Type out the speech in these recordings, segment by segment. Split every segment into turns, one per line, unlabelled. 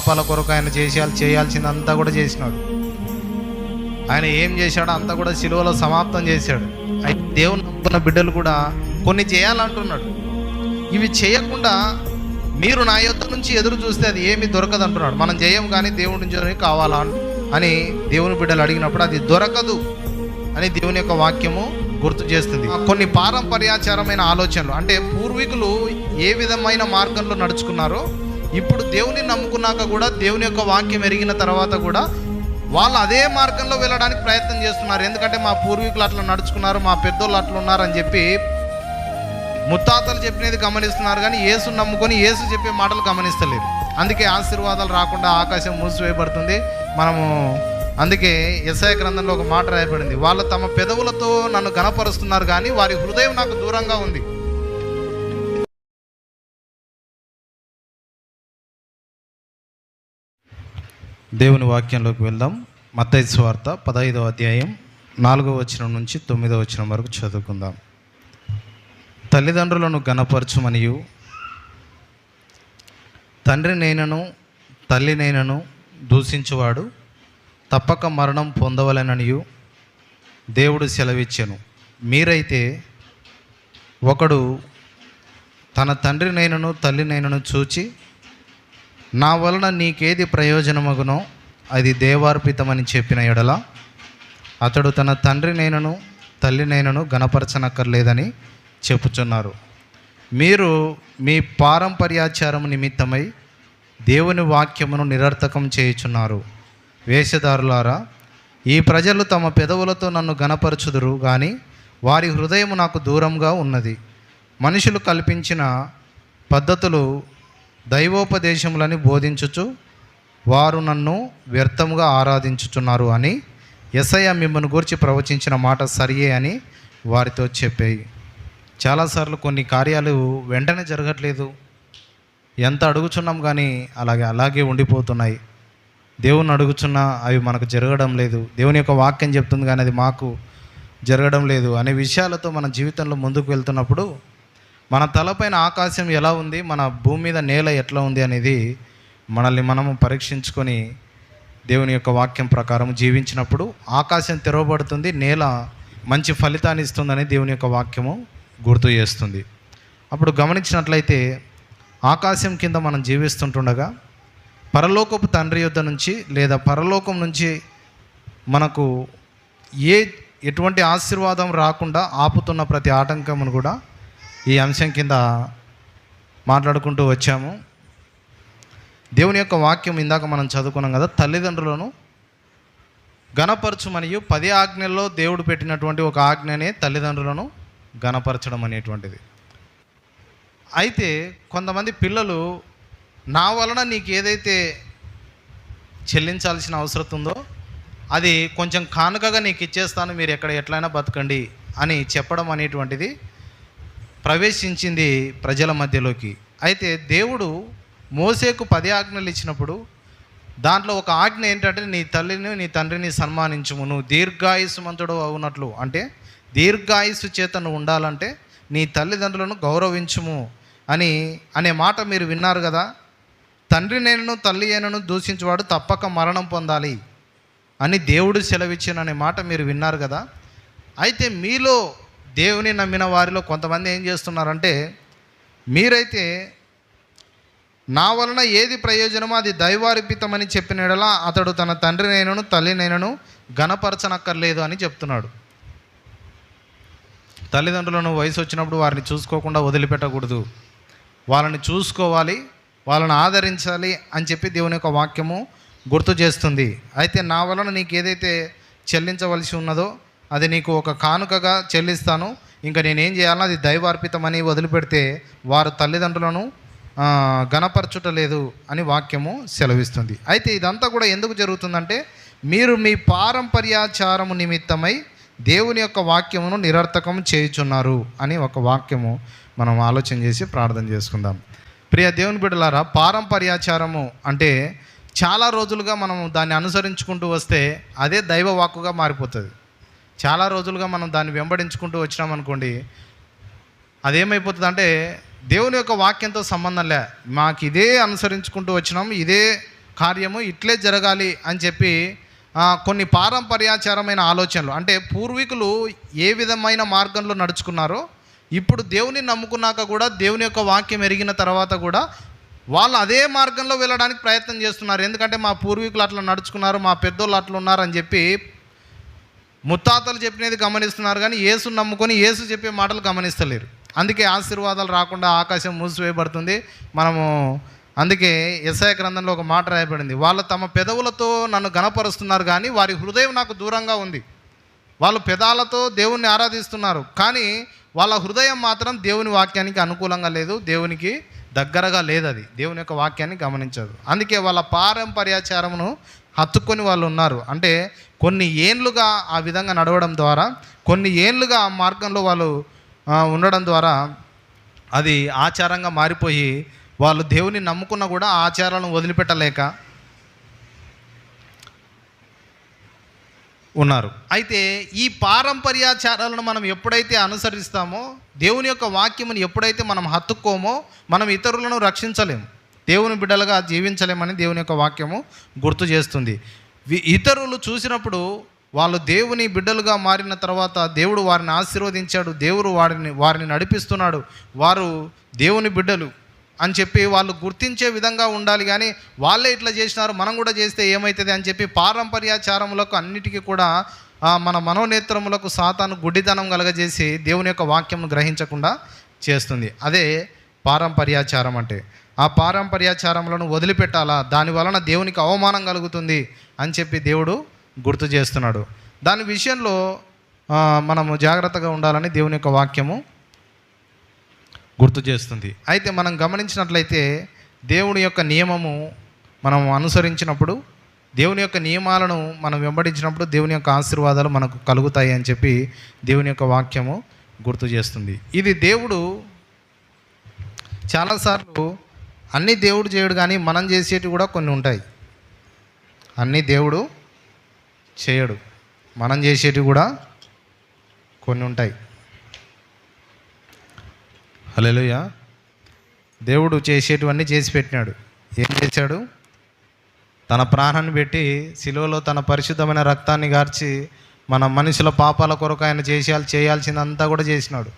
పాపాల కొరకు ఆయన చేసేయాలి చేయాల్సిందంతా కూడా చేసినాడు. ఆయన ఏం చేశాడో అంతా కూడా సిలువలో సమాప్తం చేశాడు. అయితే దేవుని నమ్ముకున్న బిడ్డలు కూడా కొన్ని చేయాలంటున్నాడు. ఇవి చేయకుండా మీరు నా యొక్క నుంచి ఎదురు చూస్తే అది ఏమీ దొరకదు అంటున్నాడు మనం చేయం కానీ దేవుడి నుంచి కావాలా అని దేవుని బిడ్డలు అడిగినప్పుడు అది దొరకదు అని దేవుని యొక్క వాక్యము గుర్తు చేస్తుంది. కొన్ని పారంపర్యాచారమైన ఆలోచనలు అంటే పూర్వీకులు ఏ విధమైన మార్గంలో నడుచుకున్నారో ఇప్పుడు దేవుని నమ్ముకున్నాక కూడా దేవుని యొక్క వాక్యం ఎరిగిన తర్వాత కూడా వాళ్ళు అదే మార్గంలో వెళ్ళడానికి ప్రయత్నం చేస్తున్నారు. ఎందుకంటే మా పూర్వీకులు అట్లా నడుచుకున్నారు మా పెద్దోళ్ళు అట్లా ఉన్నారు అని చెప్పి ముత్తాతలు చెప్పినది గమనిస్తున్నారు కానీ యేసు నమ్ముకొని యేసు చెప్పే మాటలు గమనిస్తలేరు. అందుకే ఆశీర్వాదాలు రాకుండా ఆకాశం మూసివేయబడుతుంది. మనము అందుకే ఎస్ఐ గ్రంథంలో ఒక మాట రాయబడింది. వాళ్ళు తమ పెదవులతో నన్ను గణపరుస్తున్నారు కానీ వారి హృదయం నాకు దూరంగా ఉంది. దేవుని వాక్యంలోకి వెళ్దాం. మత్తయి వార్త పదహైదవ అధ్యాయం నాలుగవ వచనం నుంచి తొమ్మిదవ వచనం వరకు చదువుకుందాం. తల్లిదండ్రులను గణపరచుమనియు తండ్రి నేనను తల్లి నేనను దూషించువాడు. తప్పక మరణం పొందవలననియు. దేవుడు సెలవిచ్చాను. మీరైతే ఒకడు తన తండ్రి నేనను తల్లి నేనను చూచి నా వలన నీకేది ప్రయోజనమగునో అది దేవార్పితమని చెప్పిన ఎడల అతడు తన తండ్రి నేనను తల్లి నేనను గణపరచనక్కర్లేదని చెప్పుచున్నారు. మీరు మీ పారంపర్యాచారం నిమిత్తమై దేవుని వాక్యమును నిరర్థకం చేయుచున్నారు. వేషధారులారా ఈ ప్రజలు తమ పెదవులతో నన్ను గణపరచుదురు కానీ వారి హృదయం నాకు దూరంగా ఉన్నది. మనుషులు కల్పించిన పద్ధతులు దైవోపదేశములని బోధించుచు వారు నన్ను వ్యర్థముగా ఆరాధించుచున్నారు అని ఎస్ఐ మిమ్మల్ని గురించి ప్రవచించిన మాట సరియే అని వారితో చెప్పాయి. చాలాసార్లు కొన్ని కార్యాలు వెంటనే జరగట్లేదు. ఎంత అడుగుచున్నాం కానీ అలాగే అలాగే ఉండిపోతున్నాయి. దేవుని అడుగుచున్నా అవి మనకు జరగడం లేదు. దేవుని యొక్క వాక్యం చెప్తుంది కానీ అది మాకు జరగడం లేదు అనే విషయాలతో మన జీవితంలో ముందుకు వెళ్తున్నప్పుడు మన తలపైన ఆకాశం ఎలా ఉంది? మన భూమి మీద నేల ఎట్లా ఉంది అనేది మనల్ని మనము పరీక్షించుకొని దేవుని యొక్క వాక్యం ప్రకారం జీవించినప్పుడు ఆకాశం తెరవబడుతుంది నేల మంచి ఫలితాన్ని ఇస్తుందని దేవుని యొక్క వాక్యము గుర్తు చేస్తుంది. అప్పుడు గమనించినట్లయితే ఆకాశం కింద మనం జీవిస్తుంటుండగా పరలోకపు తండ్రి యుద్ధ నుంచి లేదా పరలోకం నుంచి మనకు ఏ ఎటువంటి ఆశీర్వాదం రాకుండా ఆపుతున్న ప్రతి ఆటంకమును కూడా ఈ అంశం కింద మాట్లాడుకుంటూ వచ్చాము. దేవుని యొక్క వాక్యం ఇందాక మనం చదువుకున్నాం కదా తల్లిదండ్రులను గణపరచుమనియు పది ఆజ్ఞల్లో దేవుడు పెట్టినటువంటి ఒక ఆజ్ఞనే తల్లిదండ్రులను గణపరచడం అనేటువంటిది. అయితే కొంతమంది పిల్లలు నా వలన నీకు ఏదైతే చెల్లించాల్సిన అవసరం ఉందో అది కొంచెం కానుకగా నీకు ఇచ్చేస్తాను మీరు ఎక్కడ ఎట్లయినా బతకండి అని చెప్పడం అనేటువంటిది ప్రవేశించింది ప్రజల మధ్యలోకి. అయితే దేవుడు మోసేకు పది ఆజ్ఞలు ఇచ్చినప్పుడు దాంట్లో ఒక ఆజ్ఞ ఏంటంటే నీ తల్లిని నీ తండ్రిని సన్మానించుము నువ్వు దీర్ఘాయుస్మంతుడు అవునట్లు. అంటే దీర్ఘాయుస్సు చేత నువ్వు ఉండాలంటే నీ తల్లిదండ్రులను గౌరవించుము అని అనే మాట మీరు విన్నారు కదా? తండ్రి నేనను తల్లి అయినను దూషించేవాడు తప్పక మరణం పొందాలి అని దేవుడు సెలవిచ్చిన అనే మాట మీరు విన్నారు కదా? అయితే మీలో దేవుని నమ్మిన వారిలో కొంతమంది ఏం చేస్తున్నారంటే మీరైతే నా వలన ఏది ప్రయోజనమో అది దైవార్పితమని చెప్పిన అతడు తన తండ్రినైనను తల్లినైనను గణపరచనక్కర్లేదు అని చెప్తున్నాడు. తల్లిదండ్రులను వయసు వచ్చినప్పుడు వారిని చూసుకోకుండా వదిలిపెట్టకూడదు. వాళ్ళని చూసుకోవాలి వాళ్ళని ఆదరించాలి అని చెప్పి దేవుని యొక్క వాక్యము గుర్తు చేస్తుంది. అయితే నా వలన నీకు ఏదైతే చెల్లించవలసి ఉన్నదో అది నీకు ఒక కానుకగా చెల్లిస్తాను. ఇంకా నేనేం చేయాలో అది దైవార్పితమని వదిలిపెడితే వారు తల్లిదండ్రులను గణపరచుట గణపరచుటలేదు అని వాక్యము సెలవిస్తుంది. అయితే ఇదంతా కూడా ఎందుకు జరుగుతుందంటే మీరు మీ పారంపర్యాచారము నిమిత్తమై దేవుని యొక్క వాక్యమును నిరర్థకం చేయుచున్నారు అని ఒక వాక్యము మనం ఆలోచన చేసి ప్రార్థన చేసుకుందాం. ప్రియ దేవుని బిడ్డలారా పారంపర్యాచారము అంటే చాలా రోజులుగా మనం దాన్ని అనుసరించుకుంటూ వస్తే అదే దైవ వాక్కుగా మారిపోతుంది. చాలా రోజులుగా మనం దాన్ని వెంబడించుకుంటూ వచ్చినామనుకోండి అదేమైపోతుంది అంటే దేవుని యొక్క వాక్యంతో సంబంధం లే. మాకు ఇదే అనుసరించుకుంటూ వచ్చినాం ఇదే కార్యము ఇట్లే జరగాలి అని చెప్పి కొన్ని పారంపర్యాచారమైన ఆలోచనలు. అంటే పూర్వీకులు ఏ విధమైన మార్గంలో నడుచుకున్నారో ఇప్పుడు దేవుని నమ్ముకున్నాక కూడా దేవుని యొక్క వాక్యం ఎరిగిన తర్వాత కూడా వాళ్ళు అదే మార్గంలో వెళ్ళడానికి ప్రయత్నం చేస్తున్నారు. ఎందుకంటే మా పూర్వీకులు అట్లా నడుచుకున్నారు మా పెద్దోళ్ళు అట్లా ఉన్నారని చెప్పి ముత్తాతలు చెప్పినది గమనిస్తున్నారు కానీ యేసు నమ్ముకొని యేసు చెప్పే మాటలు గమనిస్తలేరు. అందుకే ఆశీర్వాదాలు రాకుండా ఆకాశం మూసివేయబడుతుంది. మనము అందుకే ఎస్ఐ గ్రంథంలో ఒక మాట రాయబడింది. వాళ్ళు తమ పెదవులతో నన్ను గణపరుస్తున్నారు కానీ వారి హృదయం నాకు దూరంగా ఉంది. వాళ్ళు పెదాలతో దేవుణ్ణి ఆరాధిస్తున్నారు. కానీ వాళ్ళ హృదయం మాత్రం దేవుని వాక్యానికి అనుకూలంగా లేదు దేవునికి దగ్గరగా లేదు అది. దేవుని యొక్క వాక్యాన్ని గమనించదు. అందుకే వాళ్ళ పారంపర్యాచారమును హత్తుకొని వాళ్ళు ఉన్నారు. అంటే కొన్ని ఏండ్లుగా ఆ విధంగా నడవడం ద్వారా కొన్ని ఏండ్లుగా ఆ మార్గంలో వాళ్ళు ఉండడం ద్వారా అది ఆచారంగా మారిపోయి వాళ్ళు దేవుని నమ్ముకున్న కూడా ఆచారాలను వదిలిపెట్టలేక ఉన్నారు. అయితే ఈ పారంపర్యాచారాలను మనం ఎప్పుడైతే అనుసరిస్తామో దేవుని యొక్క వాక్యముని ఎప్పుడైతే మనం హత్తుకోమో మనం ఇతరులను రక్షించలేము. దేవుని బిడ్డలుగా జీవించలేమని దేవుని యొక్క వాక్యము గుర్తు చేస్తుంది. ఇతరులు చూసినప్పుడు వాళ్ళు దేవుని బిడ్డలుగా మారిన తర్వాత దేవుడు వారిని ఆశీర్వదించాడు దేవుడు వారిని వారిని నడిపిస్తున్నాడు వారు దేవుని బిడ్డలు అని చెప్పి వాళ్ళు గుర్తించే విధంగా ఉండాలి కానీ వాళ్ళే ఇట్లా చేసినారు మనం కూడా చేస్తే ఏమవుతుంది అని చెప్పి పారంపర్యాచారములకు అన్నిటికీ కూడా మన మనోనేత్రములకు సాతాను గుడ్డితనం కలగజేసి దేవుని యొక్క వాక్యం గ్రహించకుండా చేస్తుంది. అదే పారంపర్యాచారం అంటే. ఆ పారంపర్యాచారములను వదిలిపెట్టాలా? దాని వలన దేవునికి అవమానం కలుగుతుంది అని చెప్పి దేవుడు గుర్తు చేస్తున్నాడు. దాని విషయంలో మనము జాగ్రత్తగా ఉండాలని దేవుని యొక్క వాక్యము గుర్తు చేస్తుంది. అయితే మనం గమనించినట్లయితే దేవుని యొక్క నియమము మనం అనుసరించినప్పుడు దేవుని యొక్క నియమాలను మనం వెంబడించినప్పుడు దేవుని యొక్క ఆశీర్వాదాలు మనకు కలుగుతాయి అని చెప్పి దేవుని యొక్క వాక్యము గుర్తు చేస్తుంది. ఇది దేవుడు చాలాసార్లు అన్నీ దేవుడు చేయడు కానీ మనం చేసేటివి కూడా కొన్ని ఉంటాయి. అన్నీ దేవుడు చేయడు మనం చేసేటివి కూడా కొన్ని ఉంటాయి. హలోయ దేవుడు చేసేటివన్నీ చేసి పెట్టినాడు. ఏం చేశాడు? తన ప్రాణాన్ని పెట్టి శిలువలో తన పరిశుద్ధమైన రక్తాన్ని గార్చి మన మనుషుల పాపాల కొరకు ఆయన చేసేయాలి చేయాల్సిందంతా కూడా చేసినాడు.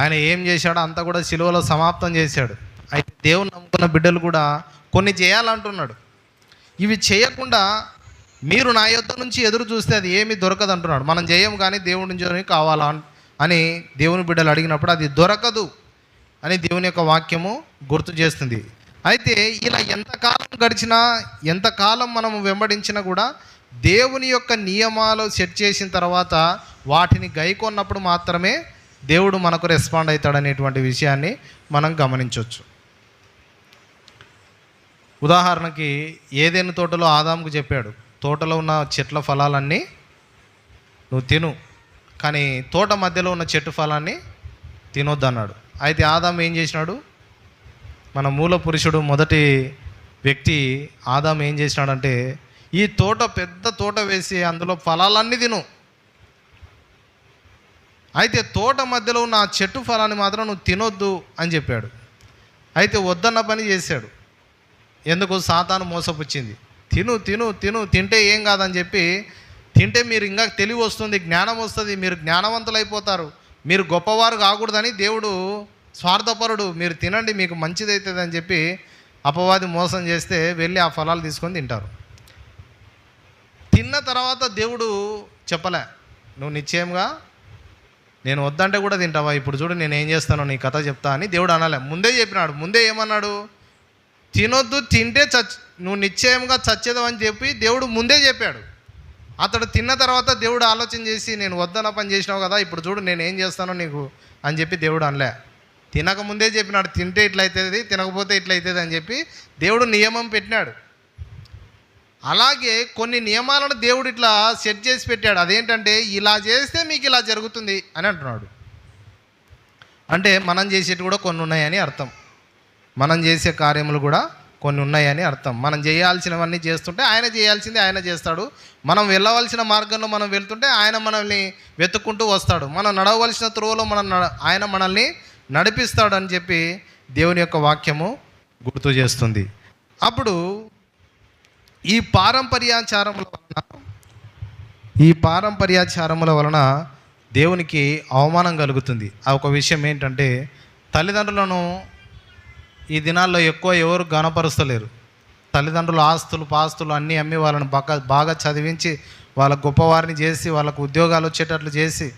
ఆయన ఏం చేశాడో అంతా కూడా శిలువలో సమాప్తం చేశాడు. అయితే దేవుని నమ్ముకున్న బిడ్డలు కూడా కొన్ని చేయాలంటున్నాడు. ఇవి చేయకుండా మీరు నా యొద్ద నుంచి ఎదురు చూస్తే అది ఏమి దొరకదు అంటున్నాడు. మనం చేయం కానీ దేవుడి నుంచి కావాలా అని దేవుని బిడ్డలు అడిగినప్పుడు అది దొరకదు అని దేవుని యొక్క వాక్యము గుర్తు చేస్తుంది. అయితే ఇలా ఎంతకాలం గడిచినా ఎంతకాలం మనం వెంబడించినా కూడా దేవుని యొక్క నియమాలు సెట్ చేసిన తర్వాత వాటిని గైకొన్నప్పుడు మాత్రమే దేవుడు మనకు రెస్పాండ్ అవుతాడనేటువంటి విషయాన్ని మనం గమనించవచ్చు ఉదాహరణకి ఏదైనా తోటలో ఆదాముకు చెప్పాడు తోటలో ఉన్న చెట్ల ఫలాలన్నీ నువ్వు తిను కానీ తోట మధ్యలో ఉన్న చెట్టు ఫలాన్ని తినొద్దన్నాడు. అయితే ఆదాం ఏం చేసినాడు? మన మూల పురుషుడు మొదటి వ్యక్తి ఆదాం ఏం చేసినాడంటే ఈ తోట పెద్ద తోట వేసి అందులో ఫలాలన్నీ తిను. అయితే తోట మధ్యలో ఉన్న ఆ చెట్టు ఫలాన్ని మాత్రం నువ్వు తినొద్దు అని చెప్పాడు. అయితే వద్దన్న పని చేశాడు. ఎందుకు సాతాను మోసపుచ్చింది? తిను తిను తిను తింటే ఏం కాదని చెప్పి తింటే మీరు ఇంకా తెలివి వస్తుంది జ్ఞానం వస్తుంది మీరు జ్ఞానవంతులు అయిపోతారు మీరు గొప్పవారు కాకూడదని దేవుడు స్వార్థపరుడు మీరు తినండి మీకు మంచిది అవుతుంది అని చెప్పి అపవాది మోసం చేస్తే వెళ్ళి ఆ ఫలాలు తీసుకొని తింటారు. తిన్న తర్వాత దేవుడు చెప్పలే నువ్వు నిశ్చయంగా నేను వద్దంటే కూడా తింటావా? ఇప్పుడు చూడు నేను ఏం చేస్తానో నీ కథ చెప్తా అని దేవుడు అనలే. ముందే చెప్పినాడు. ముందే ఏమన్నాడు? తినొద్దు తింటే చచ్ నువ్వు నిశ్చయంగా చచ్చేదవని చెప్పి దేవుడు ముందే చెప్పాడు. అతడు తిన్న తర్వాత దేవుడు ఆలోచన చేసి నేను వద్దన పని చేసినావు కదా ఇప్పుడు చూడు నేను ఏం చేస్తానో నీకు అని చెప్పి దేవుడు అనలే. తినక ముందే చెప్పినాడు తింటే ఇట్లయితుంది తినకపోతే ఇట్లా అవుతుంది అని చెప్పి దేవుడు నియమం పెట్టినాడు. అలాగే కొన్ని నియమాలను దేవుడు ఇట్లా సెట్ చేసి పెట్టాడు. అదేంటంటే ఇలా చేస్తే మీకు ఇలా జరుగుతుంది అని అంటున్నాడు. అంటే మనం చేసేటి కూడా కొన్ని ఉన్నాయని అర్థం. మనం చేసే కార్యములు కూడా కొన్ని ఉన్నాయని అర్థం. మనం చేయాల్సినవన్నీ చేస్తుంటే ఆయన చేయాల్సింది ఆయన చేస్తాడు. మనం వెళ్ళవలసిన మార్గంలో మనం వెళ్తుంటే ఆయన మనల్ని వెతుక్కుంటూ వస్తాడు. మనం నడవలసిన త్రోవలో మనం నడ ఆయన మనల్ని నడిపిస్తాడని చెప్పి దేవుని యొక్క వాక్యము గుర్తు చేస్తుంది. అప్పుడు ఈ పారంపర్యాచారముల వలన ఈ పారంపర్యాచారముల వలన దేవునికి అవమానం కలుగుతుంది. ఆ ఒక విషయం ఏంటంటే తల్లిదండ్రులను ఈ దినాల్లో ఎక్కువ ఎవరు గణపరుస్తలేరు తల్లిదండ్రులు ఆస్తులు పాస్తులు అన్నీ అమ్మి వాళ్ళని బాగా బాగా చదివించి వాళ్ళ గొప్పవారిని చేసి వాళ్ళకు ఉద్యోగాలు వచ్చేటట్లు చేసి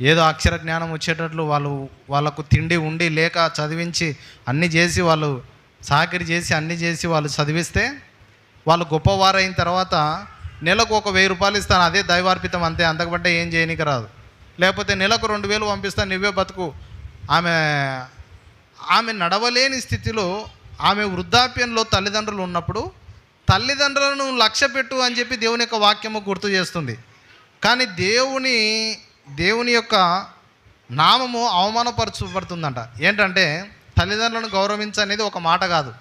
ఏదో అక్షర జ్ఞానం వచ్చేటట్లు వాళ్ళు వాళ్ళకు తిండి ఉండి లేక చదివించి అన్నీ చేసి వాళ్ళు సాకిరి చేసి అన్నీ చేసి వాళ్ళు చదివిస్తే వాళ్ళు గొప్పవారైన తర్వాత నెలకు ఒక వెయ్యి రూపాయలు ఇస్తాను అదే దైవార్పితం అంతే అంతకంటే ఏం చేయనీకి రాదు. లేకపోతే నెలకు రెండు వేలు పంపిస్తాను నువ్వే బతుకు. ఆమె ఆమె నడవలేని స్థితిలో ఆమె వృద్ధాప్యంలో తల్లిదండ్రులు ఉన్నప్పుడు తల్లిదండ్రులను లక్ష్య పెట్టు అని చెప్పి దేవుని యొక్క వాక్యము గుర్తు చేస్తుంది. కానీ దేవుని దేవుని యొక్క నామము అవమానపరచబడుతుందంట. ఏంటంటే తల్లిదండ్రులను గౌరవించనేది ఒక మాట కాదు.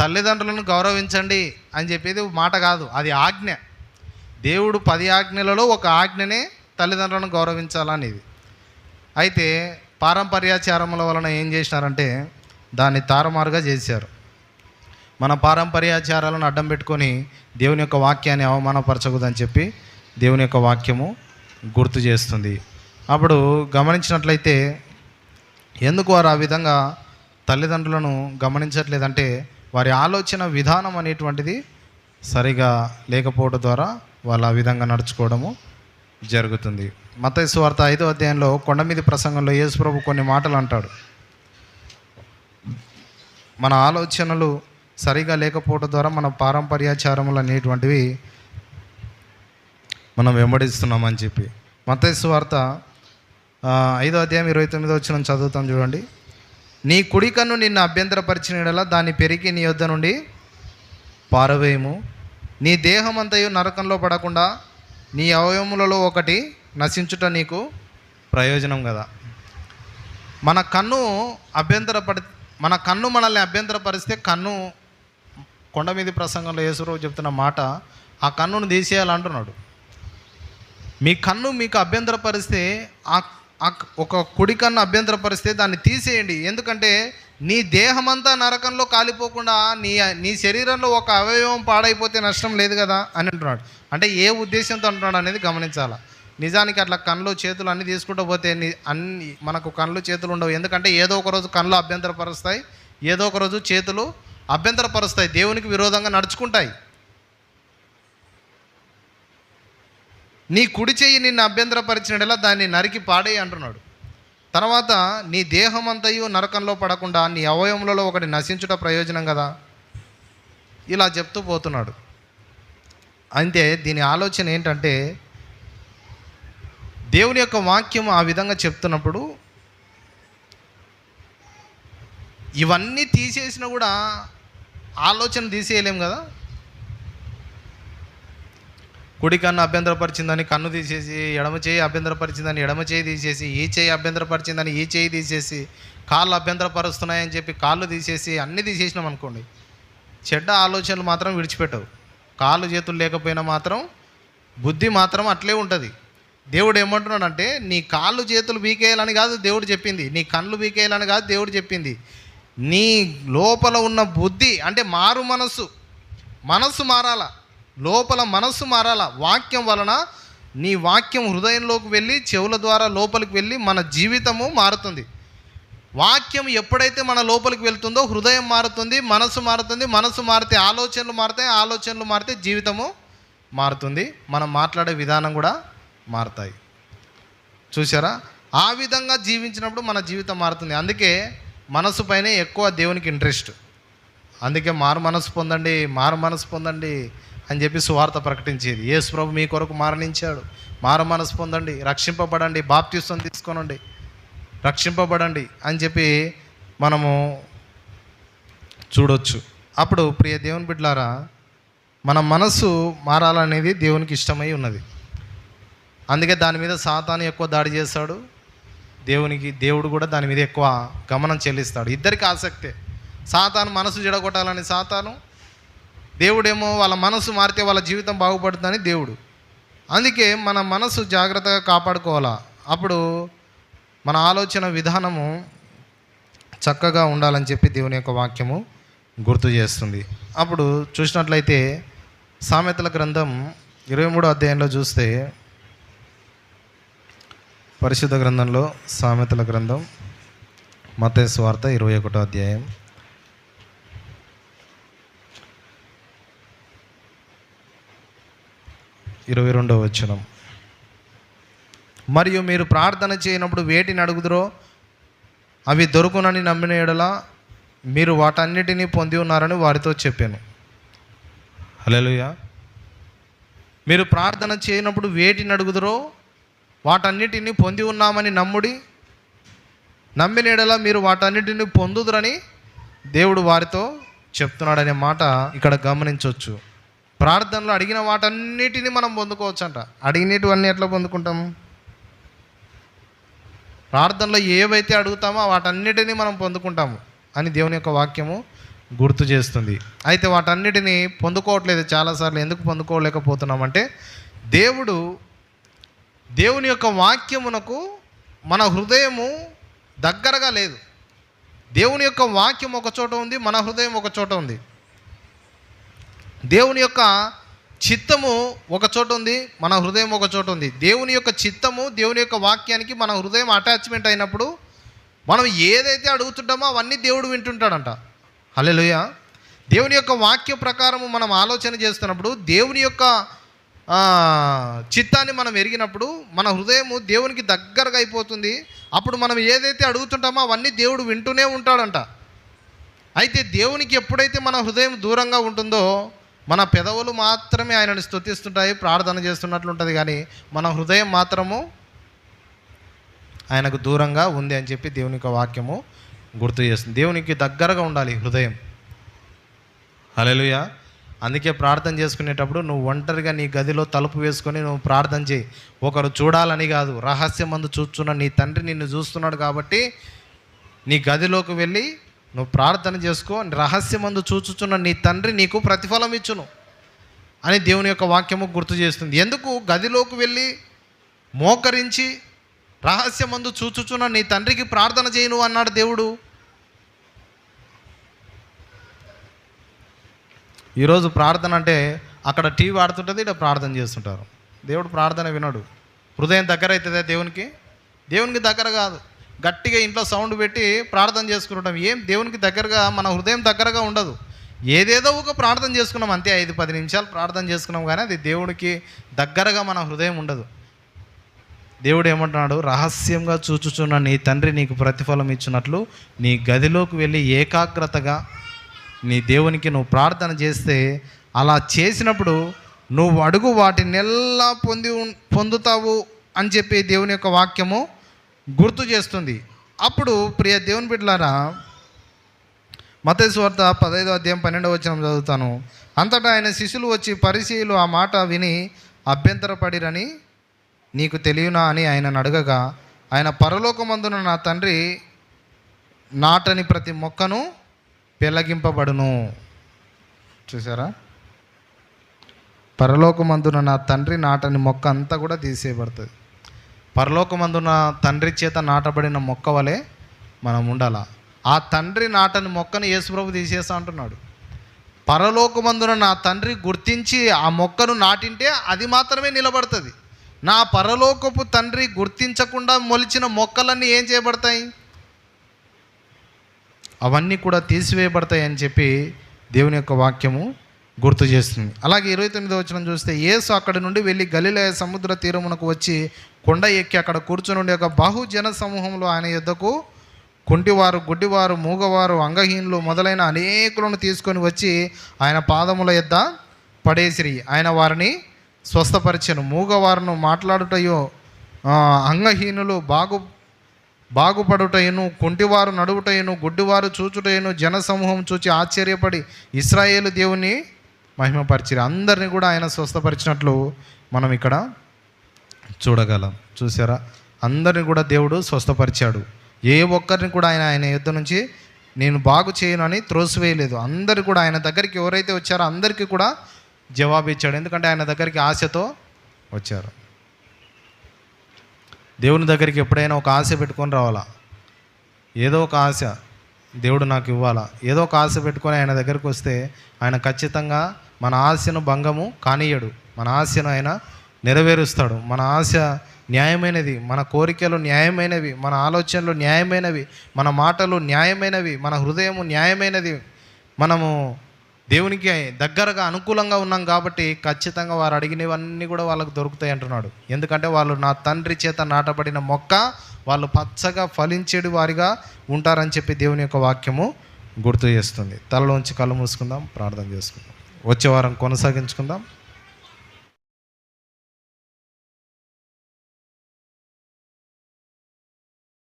తల్లిదండ్రులను గౌరవించండి అని చెప్పేది మాట కాదు. అది ఆజ్ఞ. దేవుడు పది ఆజ్ఞలలో ఒక ఆజ్ఞనే తల్లిదండ్రులను గౌరవించాలనేది. అయితే పారంపర్యాచారముల వలన ఏం చేసినారంటే దాన్ని తారుమారుగా చేశారు. మన పారంపర్యాచారాలను అడ్డం పెట్టుకొని దేవుని యొక్క వాక్యాన్ని అవమానపరచకూడదని చెప్పి దేవుని యొక్క వాక్యము గుర్తు చేస్తుంది. అప్పుడు గమనించినట్లయితే ఎందుకు వారు ఆ విధంగా తల్లిదండ్రులను గమనించట్లేదంటే వారి ఆలోచన విధానం అనేటువంటిది సరిగా లేకపోవడం ద్వారా వాళ్ళు ఆ విధంగా నడుచుకోవడము జరుగుతుంది. మత వార్త ఐదో అధ్యాయంలో కొండ మీద ప్రసంగంలో యేసుప్రభు కొన్ని మాటలు అంటాడు. మన ఆలోచనలు సరిగా లేకపోవడం ద్వారా మన పారంపర్యాచారములు అనేటువంటివి మనం వెంబడిస్తున్నామని చెప్పి. మతేసు వార్త ఐదో అధ్యాయం ఇరవై తొమ్మిదో వచ్చిన చదువుతాం చూడండి. నీ కుడికన్ను నిన్ను అభ్యంతరపరిచిన దాన్ని పెరిగి నీ యొద్ద నుండి పారవేయము. నీ దేహమంతయు నరకంలో పడకుండా నీ అవయములలో ఒకటి నశించుట నీకు ప్రయోజనం కదా. మన కన్ను అభ్యంతరపడి మన కన్ను మనల్ని అభ్యంతరపరిస్తే కన్ను కొండ మీద ప్రసంగంలో యేసురావు చెప్తున్న మాట ఆ కన్నును తీసేయాలంటున్నాడు. మీ కన్ను మీకు అభ్యంతరపరిస్తే ఆ ఒక కుడి కన్ను అభ్యంతరపరిస్తే దాన్ని తీసేయండి. ఎందుకంటే నీ దేహమంతా నరకంలో కాలిపోకుండా నీ నీ శరీరంలో ఒక అవయవం పాడైపోతే నష్టం లేదు కదా అని అంటున్నాడు. అంటే ఏ ఉద్దేశంతో అంటున్నాడు అనేది గమనించాలి? నిజానికి అట్లా కళ్ళు చేతులు అన్నీ తీసుకుంటూ పోతే నీ అన్ని మనకు కళ్ళు చేతులు ఉండవు. ఎందుకంటే ఏదో ఒక రోజు కళ్ళు అభ్యంతరపరుస్తాయి ఏదో ఒక రోజు చేతులు అభ్యంతరపరుస్తాయి దేవునికి విరోధంగా నడుచుకుంటాయి. నీ కుడి చెయ్యి నిన్ను అభ్యంతరపరిచినలా దాన్ని నరికి పాడేయి అంటున్నాడు. తర్వాత నీ దేహం అంతయు నరకంలో పడకుండా నీ అవయవములలో ఒకటి నశించుట ప్రయోజనం కదా? ఇలా చెప్తూ పోతున్నాడు. అంటే దీని ఆలోచన ఏంటంటే దేవుని యొక్క వాక్యం ఆ విధంగా చెప్తున్నప్పుడు ఇవన్నీ తీసేసినా కూడా ఆలోచన తీసేయలేం కదా? కుడి కన్ను అభ్యంతరపరిచిందని కన్ను తీసేసి ఎడమ చేయి అభ్యంతరపరిచిందని ఎడమ చేయి తీసేసి ఈ చేయి అభ్యంతరపరిచిందని ఈ చేయి తీసేసి కాళ్ళు అభ్యంతరపరుస్తున్నాయని చెప్పి కాళ్ళు తీసేసి అన్నీ తీసేసినాం అనుకోండి చెడ్డ ఆలోచనలు మాత్రం విడిచిపెట్టవు. కాళ్ళు చేతులు లేకపోయినా మాత్రం బుద్ధి మాత్రం అట్లే ఉంటుంది. దేవుడు ఏమంటున్నాడంటే నీ కాళ్ళు చేతులు బీకేయాలని కాదు దేవుడు చెప్పింది. నీ కళ్ళు బీకేయాలని కాదు దేవుడు చెప్పింది. నీ లోపల ఉన్న బుద్ధి అంటే మారు మనస్సు. మనస్సు మారాల? లోపల మనస్సు మారాల? వాక్యం వలన నీ వాక్యం హృదయంలోకి వెళ్ళి చెవుల ద్వారా లోపలికి వెళ్ళి మన జీవితము మారుతుంది. వాక్యం ఎప్పుడైతే మన లోపలికి వెళ్తుందో హృదయం మారుతుంది మనసు మారుతుంది మనసు మారితే ఆలోచనలు మారుతాయి ఆలోచనలు మారితే జీవితము మారుతుంది. మనం మాట్లాడే విధానం కూడా మారుతాయి. చూసారా ఆ విధంగా జీవించినప్పుడు మన జీవితం మారుతుంది. అందుకే మనసు పైనే ఎక్కువ దేవునికి ఇంట్రెస్ట్. అందుకే మారు మనసు పొందండి మారు మనసు పొందండి అని చెప్పి సువార్త ప్రకటించేది. యేసు ప్రభు మీ కొరకు మరణించాడు. మారు మనసు పొందండి రక్షింపబడండి బాప్తిస్వం తీసుకోనండి. రక్షింపబడండి అని చెప్పి మనము చూడొచ్చు. అప్పుడు ప్రియ దేవుని బిడ్డలారా మన మనసు మారాలనేది దేవునికి ఇష్టమై ఉన్నది. అందుకే దాని మీద సాతాను ఎక్కువ దాడి చేస్తాడు. దేవునికి దేవుడు కూడా దాని మీద ఎక్కువ గమనం చెల్లిస్తాడు. ఇద్దరికి ఆసక్తే. సాతాను మనసు జడగొట్టాలని సాతాను దేవుడేమో వాళ్ళ మనసు మారితే వాళ్ళ జీవితం బాగుపడుతుందని దేవుడు. అందుకే మన మనసు జాగ్రత్తగా కాపాడుకోవాలా. అప్పుడు మన ఆలోచన విధానము చక్కగా ఉండాలని చెప్పి దేవుని యొక్క వాక్యము గుర్తు చేస్తుంది. అప్పుడు చూసినట్లయితే సామెతల గ్రంథం ఇరవై మూడో అధ్యాయంలో చూస్తే పరిశుద్ధ గ్రంథంలో సామెతల గ్రంథం మత స్వార్థ ఇరవై ఒకటో అధ్యాయం. ఇరవై రెండవ వచనం. మరియు మీరు ప్రార్థన చేయనప్పుడు వేటిని అడుగుదురో అవి దొరుకునని నమ్మిన ఎడల మీరు వాటన్నిటినీ పొంది ఉన్నారని వారితో చెప్పాను. హలోయ మీరు ప్రార్థన చేయనప్పుడు వేటిని అడుగుదురో వాటన్నిటిని పొంది ఉన్నామని నమ్ముడి నమ్మిన ఎడల మీరు వాటన్నిటిని పొందుదురని దేవుడు వారితో చెప్తున్నాడనే మాట ఇక్కడ గమనించవచ్చు ప్రార్థనలో అడిగిన వాటన్నిటిని మనం పొందుకోవచ్చంట. అడిగినటువన్నీ ఎట్లా పొందుకుంటాం? ప్రార్థనలో ఏవైతే అడుగుతామో వాటన్నిటిని మనం పొందుకుంటాము అని దేవుని యొక్క వాక్యము గుర్తు చేస్తుంది. అయితే వాటన్నిటిని పొందుకోవట్లేదు చాలాసార్లు ఎందుకు పొందుకోలేకపోతున్నామంటే దేవుడు దేవుని యొక్క వాక్యమునకు మన హృదయము దగ్గరగా లేదు. దేవుని యొక్క వాక్యం ఒక చోట ఉంది మన హృదయం ఒక చోట ఉంది. దేవుని యొక్క చిత్తము ఒక చోట ఉంది మన హృదయం ఒక చోట ఉంది. దేవుని యొక్క చిత్తము దేవుని యొక్క వాక్యానికి మన హృదయం అటాచ్మెంట్ అయినప్పుడు మనం ఏదైతే అడుగుతుంటామో అవన్నీ దేవుడు వింటుంటాడంట. హల్లెలూయా. దేవుని యొక్క వాక్య ప్రకారము మనం ఆలోచన చేస్తున్నప్పుడు దేవుని యొక్క చిత్తాన్ని మనం ఎరిగినప్పుడు మన హృదయము దేవునికి దగ్గరగా అయిపోతుంది. అప్పుడు మనం ఏదైతే అడుగుతుంటామో అవన్నీ దేవుడు వింటూనే ఉంటాడంట. అయితే దేవునికి ఎప్పుడైతే మన హృదయం దూరంగా ఉంటుందో మన పెదవులు మాత్రమే ఆయనను స్థుతిస్తుంటాయి ప్రార్థన చేస్తున్నట్లు ఉంటుంది కానీ మన హృదయం మాత్రము ఆయనకు దూరంగా ఉంది అని చెప్పి దేవుని యొక్క వాక్యము గుర్తు చేస్తుంది. దేవునికి దగ్గరగా ఉండాలి హృదయం. హలెలుయ అందుకే ప్రార్థన చేసుకునేటప్పుడు నువ్వు ఒంటరిగా నీ గదిలో తలుపు వేసుకొని నువ్వు ప్రార్థన చేయి. ఒకరు చూడాలని కాదు రహస్యం మందు చూస్తున్న నీ తండ్రి నిన్ను చూస్తున్నాడు కాబట్టి నీ గదిలోకి వెళ్ళి నువ్వు ప్రార్థన చేసుకో రహస్యమందు చూచుచున్న నీ తండ్రి నీకు ప్రతిఫలం ఇచ్చును అని దేవుని యొక్క వాక్యము గుర్తు చేస్తుంది. ఎందుకు? గదిలోకి వెళ్ళి మోకరించి రహస్యమందు చూచుచున్న నీ తండ్రికి ప్రార్థన చేయను అన్నాడు దేవుడు. ఈరోజు ప్రార్థన అంటే అక్కడ టీవీ ఆడుతుంటుంది ఇక్కడ ప్రార్థన చేస్తుంటారు. దేవుడు ప్రార్థన వినడు. హృదయం దగ్గర అవుతుందా దేవునికి? దేవునికి దగ్గర కాదు. గట్టిగా ఇంట్లో సౌండ్ పెట్టి ప్రార్థన చేసుకుంటాం ఏం దేవునికి దగ్గరగా మన హృదయం దగ్గరగా ఉండదు. ఏదేదో ఒక ప్రార్థన చేసుకున్నాం అంతే. ఐదు పది నిమిషాలు ప్రార్థన చేసుకున్నాం కానీ అది దేవుడికి దగ్గరగా మన హృదయం ఉండదు. దేవుడు ఏమంటున్నాడు? రహస్యంగా చూచుచున్న నీ తండ్రి నీకు ప్రతిఫలం ఇచ్చినట్లు నీ గదిలోకి వెళ్ళి ఏకాగ్రతగా నీ దేవునికి నువ్వు ప్రార్థన చేస్తే అలా చేసినప్పుడు నువ్వు అడుగు వాటినెల్లా పొంది పొందుతావు అని చెప్పి దేవుని యొక్క వాక్యము గుర్తు చేస్తుంది. అప్పుడు ప్రియ దేవుని బిడ్డలారా మతేశ్వార్త పదహైదో అధ్యాయం పన్నెండవ వచ్చిన చదువుతాను. అంతటా ఆయన శిష్యులు వచ్చి పరిశీలు ఆ మాట విని అభ్యంతరపడిరని నీకు తెలియనా అని ఆయన అడగగా ఆయన పరలోకమందున నా తండ్రి నాటని ప్రతి మొక్కను పెళ్ళగింపబడును చూసారా? పరలోకమందున నా తండ్రి నాటని మొక్క అంతా కూడా తీసేయబడుతుంది. పరలోకమందున తండ్రి చేత నాటబడిన మొక్క వలె మనం ఉండాలా? ఆ తండ్రి నాటని మొక్కను యేసుప్రభు తీసేస్తా అంటున్నాడు. పరలోకమందున నా తండ్రి గుర్తించి ఆ మొక్కను నాటింటే అది మాత్రమే నిలబడుతుంది. నా పరలోకపు తండ్రి గుర్తించకుండా మొలిచిన మొక్కలన్నీ ఏం చేయబడతాయి? అవన్నీ కూడా తీసివేయబడతాయి అని చెప్పి దేవుని యొక్క వాక్యము గుర్తు చేస్తుంది. అలాగే ఇరవై తొమ్మిదో వచ్చిన చూస్తే యేసు అక్కడి నుండి వెళ్ళి గలిలయ సముద్ర తీరమునకు వచ్చి కొండ ఎక్కి అక్కడ కూర్చుని ఉండే ఒక బహుజన సమూహంలో ఆయన యుద్ధకు కుంటివారు గుడ్డివారు మూగవారు అంగహీనులు మొదలైన అనేకులను తీసుకొని వచ్చి ఆయన పాదముల యొద్ద పడేసిరి. ఆయన వారిని స్వస్థపరిచను. మూగవారును మాట్లాడుటయో అంగహీనులు బాగు బాగుపడుటయును కుంటివారు నడువుటయును గుడ్డివారు చూచుటయును జనసమూహం చూచి ఆశ్చర్యపడి ఇస్రాయేలు దేవుని మహిమపరిచిరి అందరినీ కూడా ఆయన స్వస్థపరిచినట్లు మనం ఇక్కడ చూడగలం. చూసారా? అందరిని కూడా దేవుడు స్వస్థపరిచాడు. ఏ ఒక్కరిని కూడా ఆయన ఆయన యుద్ధ నుంచి నేను బాగు చేయను అని త్రోసివేయలేదు. అందరు కూడా ఆయన దగ్గరికి ఎవరైతే వచ్చారో అందరికీ కూడా జవాబు ఇచ్చాడు. ఎందుకంటే ఆయన దగ్గరికి ఆశతో వచ్చారు. దేవుని దగ్గరికి ఎప్పుడైనా ఒక ఆశ పెట్టుకొని రావాలా? ఏదో ఒక ఆశ. దేవుడు నాకు ఇవ్వాలా? ఏదో ఒక ఆశ పెట్టుకొని ఆయన దగ్గరకు వస్తే ఆయన ఖచ్చితంగా మన ఆశను భంగము కానియడు. మన ఆశను ఆయన నెరవేరుస్తాడు. మన ఆశ న్యాయమైనది మన కోరికలు న్యాయమైనవి మన ఆలోచనలు న్యాయమైనవి మన మాటలు న్యాయమైనవి మన హృదయము న్యాయమైనది. మనము దేవునికి దగ్గరగా అనుకూలంగా ఉన్నాం కాబట్టి ఖచ్చితంగా వారు అడిగినవన్నీ కూడా వాళ్ళకు దొరుకుతాయి అంటున్నాడు. ఎందుకంటే వాళ్ళు నా తండ్రి చేత నాటబడిన మొక్క వాళ్ళు పచ్చగా ఫలించేడు వారిగా ఉంటారని చెప్పి దేవుని యొక్క వాక్యము గుర్తు చేస్తుంది. తలలోంచి కళ్ళు మూసుకుందాం ప్రార్థన చేసుకుందాం. వచ్చే వారం కొనసాగించుకుందాం.